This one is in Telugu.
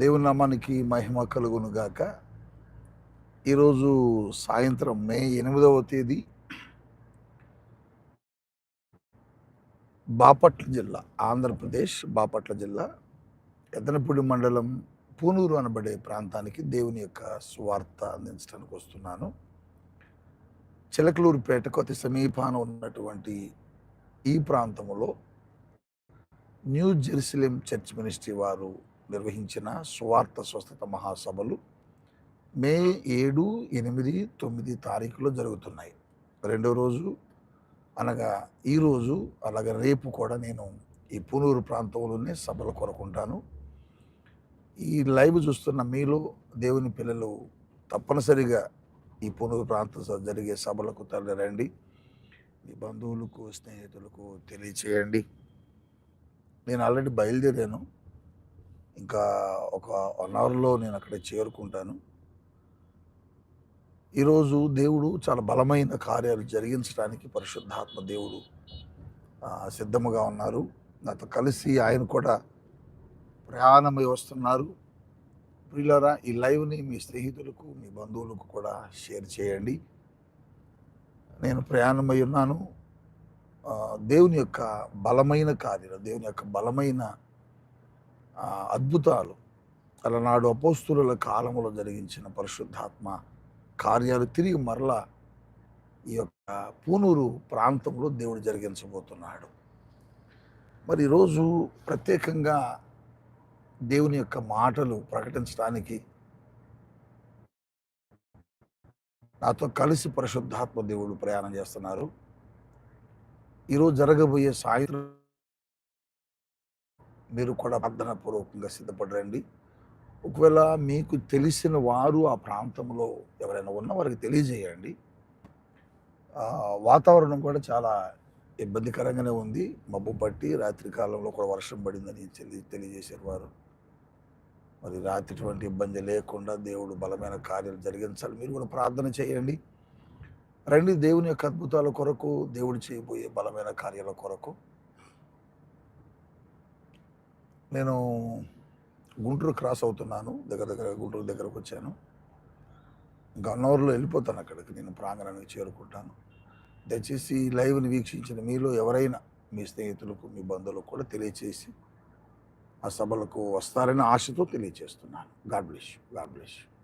దేవుని నామానికి మహిమ కలుగును గాక. ఈరోజు సాయంత్రం మే ఎనిమిదవ తేదీ బాపట్ల జిల్లా ఆంధ్రప్రదేశ్ బాపట్ల జిల్లా ఎదనపూడి మండలం పూనూరు అనబడే ప్రాంతానికి దేవుని యొక్క స్వార్థ అందించడానికి వస్తున్నాను. చిలకలూరుపేటకు అతి సమీపాన ఉన్నటువంటి ఈ ప్రాంతంలో న్యూ జెరూసలేం చర్చ్ మినిస్ట్రీ వారు నిర్వహించిన స్వార్థ స్వస్థత మహాసభలు మే ఏడు ఎనిమిది తొమ్మిది తారీఖులో జరుగుతున్నాయి. రెండో రోజు అనగా ఈరోజు అలాగే రేపు కూడా నేను ఈ పునూరు ప్రాంతంలోనే సభలు కోరుకుంటాను. ఈ లైవ్ చూస్తున్న మీలో దేవుని పిల్లలు తప్పనిసరిగా ఈ పునూరు ప్రాంతం జరిగే సభలకు తరలిరండి. మీ బంధువులకు స్నేహితులకు తెలియచేయండి. నేను ఆల్రెడీ బయలుదేరాను. ఇంకా ఒక వన్ అవర్లో నేను అక్కడ చేరుకుంటాను. ఈరోజు దేవుడు చాలా బలమైన కార్యాలు జరిగించడానికి పరిశుద్ధాత్మ దేవుడు సిద్ధముగా ఉన్నారు. నాతో కలిసి ఆయన కూడా ప్రయాణమై వస్తున్నారు. ప్రియులరా ఈ లైవ్ని మీ స్నేహితులకు మీ బంధువులకు కూడా షేర్ చేయండి. నేను ప్రయాణమై ఉన్నాను. దేవుని యొక్క బలమైన కార్యాలు దేవుని యొక్క బలమైన అద్భుతాలు. అలనాడు అపోస్తుల కాలంలో జరిగించిన పరిశుద్ధాత్మ కార్యాలు తిరిగి మరలా ఈ యొక్క పూనూరు ప్రాంతంలో దేవుడు జరిగించబోతున్నాడు. మరి ఈరోజు ప్రత్యేకంగా దేవుని యొక్క మాటలు ప్రకటించడానికి నాతో కలిసి పరిశుద్ధాత్మ దేవుడు ప్రయాణం చేస్తున్నారు. ఈరోజు జరగబోయే సాయంత్రం మీరు కూడా ప్రార్థన పూర్వకంగా సిద్ధపడరండి. ఒకవేళ మీకు తెలిసిన వారు ఆ ప్రాంతంలో ఎవరైనా ఉన్న వారికి తెలియజేయండి. వాతావరణం కూడా చాలా ఇబ్బందికరంగానే ఉంది. మబ్బు పట్టి రాత్రి కాలంలో కూడా వర్షం పడిందని తెలియ తెలియజేశారు వారు. మరి రాత్రి ఎటువంటి ఇబ్బంది లేకుండా దేవుడు బలమైన కార్యాలు జరిగించాలి. మీరు కూడా ప్రార్థన చేయండి. రండి దేవుని యొక్క అద్భుతాల కొరకు దేవుడు చేయబోయే బలమైన కార్యాల కొరకు. నేను గుంటూరు క్రాస్ అవుతున్నాను దగ్గర దగ్గర గుంటూరు దగ్గరకు వచ్చాను. ఇంకా వెళ్ళిపోతాను అక్కడికి నేను ప్రాంగణానికి చేరుకుంటాను. దయచేసి ఈ లైవ్ని వీక్షించిన మీలో ఎవరైనా మీ స్నేహితులకు మీ బంధువులకు కూడా తెలియచేసి ఆ సభలకు వస్తారని ఆశతో తెలియచేస్తున్నాను. God bless you God bless you.